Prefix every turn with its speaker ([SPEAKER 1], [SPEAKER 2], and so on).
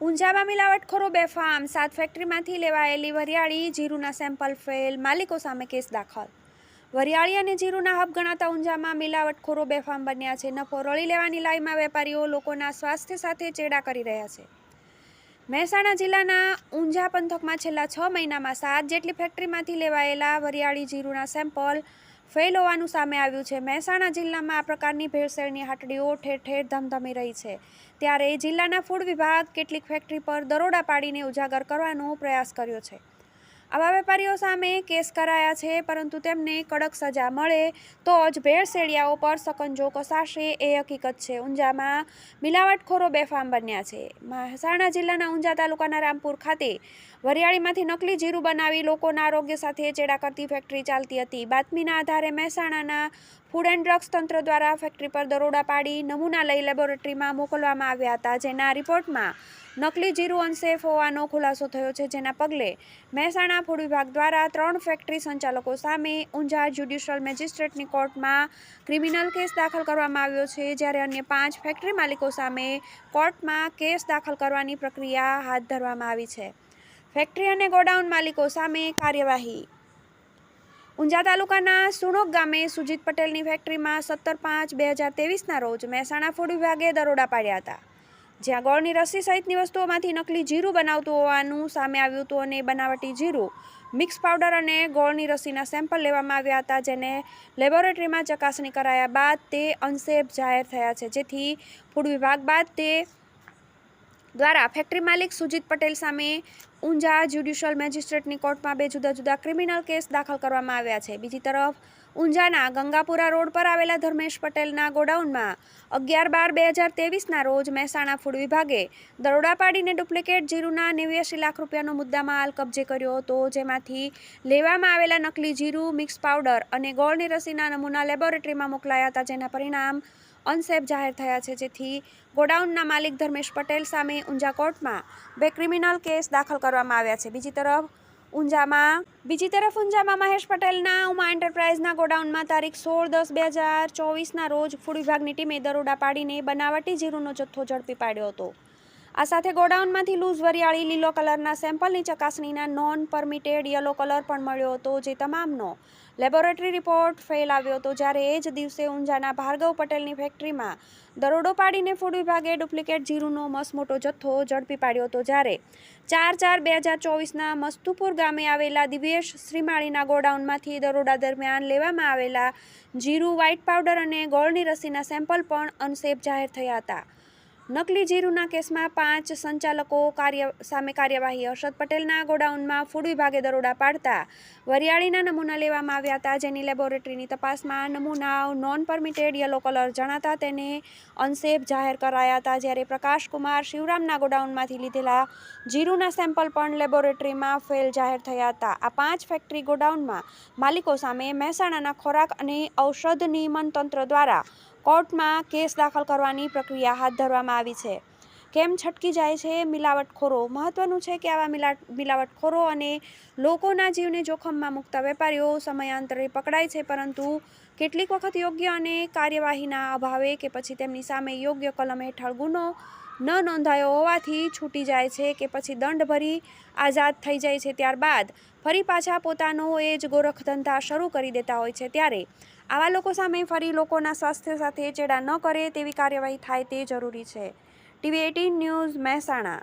[SPEAKER 1] ઊંઝામાં મિલાવટખોરો બેફામ, સાત ફેક્ટરીમાંથી લેવાયેલી વરિયાળી, જીરુના સેમ્પલ ફેલ માલિકો સામે કેસ દાખલ. વરિયાળી અને જીરુના હબ ગણાતા ઊંઝામાં મિલાવટખોરો બેફામ બન્યા છે. નફો રળી લેવાની લાઈમાં વેપારીઓ લોકોના સ્વાસ્થ્ય સાથે ચેડા કરી રહ્યા છે. મહેસાણા જિલ્લાના ઊંઝા પંથકમાં છેલ્લા છ મહિનામાં સાત જેટલી ફેક્ટરીમાંથી લેવાયેલા વરિયાળી, જીરુના સેમ્પલ ફેલ હોવાનું સામે આવ્યું છે. મહેસાણા જિલ્લામાં આ પ્રકારની ભેળસેળની હાટડીઓ ઠેર ઠેર ધમધમી રહી છે. ત્યારે જિલ્લાના ફૂડ વિભાગ કેટલીક ફેક્ટરી પર દરોડા પાડીને ઉજાગર કરવાનો પ્રયાસ કર્યો છે. આવા વેપારીઓ સામે કેસ કરાયા છે, પરંતુ તેમને કડક સજા મળે તો જ ભેળસેળિયાઓ પર સકંજો કસાશે એ હકીકત છે. ઊંઝામાં મિલાવટખોરો બેફામ બન્યા છે. મહેસાણા જિલ્લાના ઊંઝા તાલુકાના રામપુર ખાતે વરિયાળીમાંથી નકલી જીરું બનાવી લોકોના આરોગ્ય સાથે ચેડા કરતી ફેક્ટરી ચાલતી હતી. બાતમીના આધારે મહેસાણાના ફૂડ એન્ડ ડ્રગ્સ તંત્ર દ્વારા ફેક્ટરી પર દરોડા પાડી નમૂના લઈ લેબોરેટરીમાં મોકલવામાં આવ્યા હતા, જેના રિપોર્ટમાં નકલી જીરું અનસેફ હોવાનો ખુલાસો થયો છે, જેના પગલે મહેસાણા ફૂડ વિભાગ દ્વારા ત્રણ ફેક્ટરી સંચાલકો સામે ઊંઝા જ્યુડિશિયલ મેજિસ્ટ્રેટની કોર્ટમાં ક્રિમિનલ કેસ દાખલ કરવામાં આવ્યો છે, જ્યારે અન્ય પાંચ ફેક્ટરી માલિકો સામે કોર્ટમાં કેસ દાખલ કરવાની પ્રક્રિયા હાથ ધરવામાં આવી છે. ફેક્ટરી અને ગોડાઉન માલિકો સામે કાર્યવાહી. ઊંઝા તાલુકાના સુણોક ગામે સુજીત પટેલની ફેક્ટરીમાં સત્તર પાંચ બે હજાર તેવીસના રોજ મહેસાણા ફૂડ વિભાગે દરોડા પાડ્યા હતા. જ્યાં ગોળની રસી સહિતની વસ્તુઓમાંથી નકલી જીરું બનાવતું હોવાનું સામે આવ્યું હતું અને બનાવટી જીરું મિક્સ પાવડર અને ગોળની રસીના સેમ્પલ લેવામાં આવ્યા હતા, જેને લેબોરેટરીમાં ચકાસણી કરાયા બાદ તે અનસેફ જાહેર થયા છે. જેથી ફૂડ વિભાગ બાદ તે દ્વારા ફેક્ટરી માલિક સુજીત પટેલ સામે ઊંઝા જ્યુડિશિયલ મેજિસ્ટ્રેટની કોર્ટમાં બે જુદા જુદા ક્રિમિનલ કેસ દાખલ કરવામાં આવ્યા છે. બીજી તરફ ઊંઝાના ગંગાપુરા રોડ પર આવેલા ધર્મેશ પટેલના ગોડાઉનમાં અગિયાર બાર બે હજાર તેવીસના રોજ મહેસાણા ફૂડ વિભાગે દરોડા પાડીને ડુપ્લિકેટ જીરુના નેવ્યાસી લાખ રૂપિયાનો મુદ્દામાલ કબજે કર્યો હતો. જેમાંથી લેવામાં આવેલા નકલી જીરું, મિક્સ પાવડર અને ગોળની રસીના નમૂના લેબોરેટરીમાં મોકલાયા હતા. જેના પરિણામ અનસેફ જાહેર થયા છે. જેથી ગોડાઉનના માલિક ધર્મેશ પટેલ સામે ઊંઝા કોર્ટમાં બે ક્રિમિનલ કેસ દાખલ કરવામાં આવ્યા છે. બીજી તરફ ઊંઝામાં. બીજી તરફ ઊંઝામાં મહેશ પટેલના ઉમા એન્ટરપ્રાઇઝના ગોડાઉનમાં તારીખ સોળ દસ બે હજાર ચોવીસના રોજ ફૂડ વિભાગની ટીમે દરોડા પાડીને બનાવટી જીરુનો જથ્થો ઝડપી પાડ્યો હતો. આ સાથે ગોડાઉનમાંથી લૂઝ વરિયાળી લીલો કલરના સેમ્પલની ચકાસણીના નોન પરમિટેડ યલો કલર પણ મળ્યો હતો, જે તમામનો લેબોરેટરી રિપોર્ટ ફેલ આવ્યો હતો જ્યારે એ જ દિવસે ઊંઝાના ભાર્ગવ પટેલની ફેક્ટરીમાં દરોડો પાડીને ફૂડ વિભાગે ડુપ્લિકેટ જીરુનો મસમોટો જથ્થો ઝડપી પાડ્યો હતો જ્યારે ચાર ચાર બે હજાર ચોવીસના મસ્તુપુર ગામે આવેલા દિવ્યેશ શ્રીમાળીના ગોડાઉનમાંથી દરોડા દરમિયાન લેવામાં આવેલા જીરું વ્હાઇટ પાવડર અને ગોળની રસીના સેમ્પલ પણ અનસેફ જાહેર થયા હતા. નકલી જીરુના કેસમાં પાંચ સંચાલકો કાર્ય, સામે કાર્યવાહી હર્ષદ પટેલના ગોડાઉનમાં ફૂડ વિભાગે દરોડા પાડતા. વરિયાળીના નમૂના લેવામાં આવ્યા હતા, જેની લેબોરેટરીની તપાસમાં નમૂનાઓ નોન પરમિટેડ યલો કલર જણાતા તેને અનસેફ જાહેર કરાયા હતા, જ્યારે પ્રકાશકુમાર શિવરામના ગોડાઉનમાંથી લીધેલા જીરુના સેમ્પલ પણ લેબોરેટરીમાં ફેલ જાહેર થયા હતા. આ પાંચ ફેક્ટરી ગોડાઉનમાં માલિકો સામે મહેસાણાના ખોરાક અને ઔષધ નિયમન તંત્ર દ્વારા કોર્ટમાં કેસ દાખલ કરવાની પ્રક્રિયા હાથ ધરવામાં આવી છે. કેમ છટકી જાય છે મિલાવટખોરો? મહત્વનું છે કે આવા મિલા, મિલાવટખોરો અને લોકોના જીવને જોખમમાં મૂકતા વેપારીઓ સમયાંતરે પકડાય છે, પરંતુ કેટલીક વખત યોગ્ય અને કાર્યવાહીના અભાવે કે પછી તેમની સામે યોગ્ય કલમ હેઠળ ગુનો ન નોંધાયો હોવાથી છૂટી જાય છે કે પછી દંડ ભરી આઝાદ થઈ જાય છે ત્યારબાદ ફરી પાછા પોતાનો એ જ ગોરખધંધા શરૂ કરી દેતા હોય છે ત્યારે આવા લોકો સામે ફરી લોકોના સ્વાસ્થ્ય સાથે ચેડા ન કરે તેવી કાર્યવાહી થાય તે જરૂરી છે. TV eighteen news Mehsana.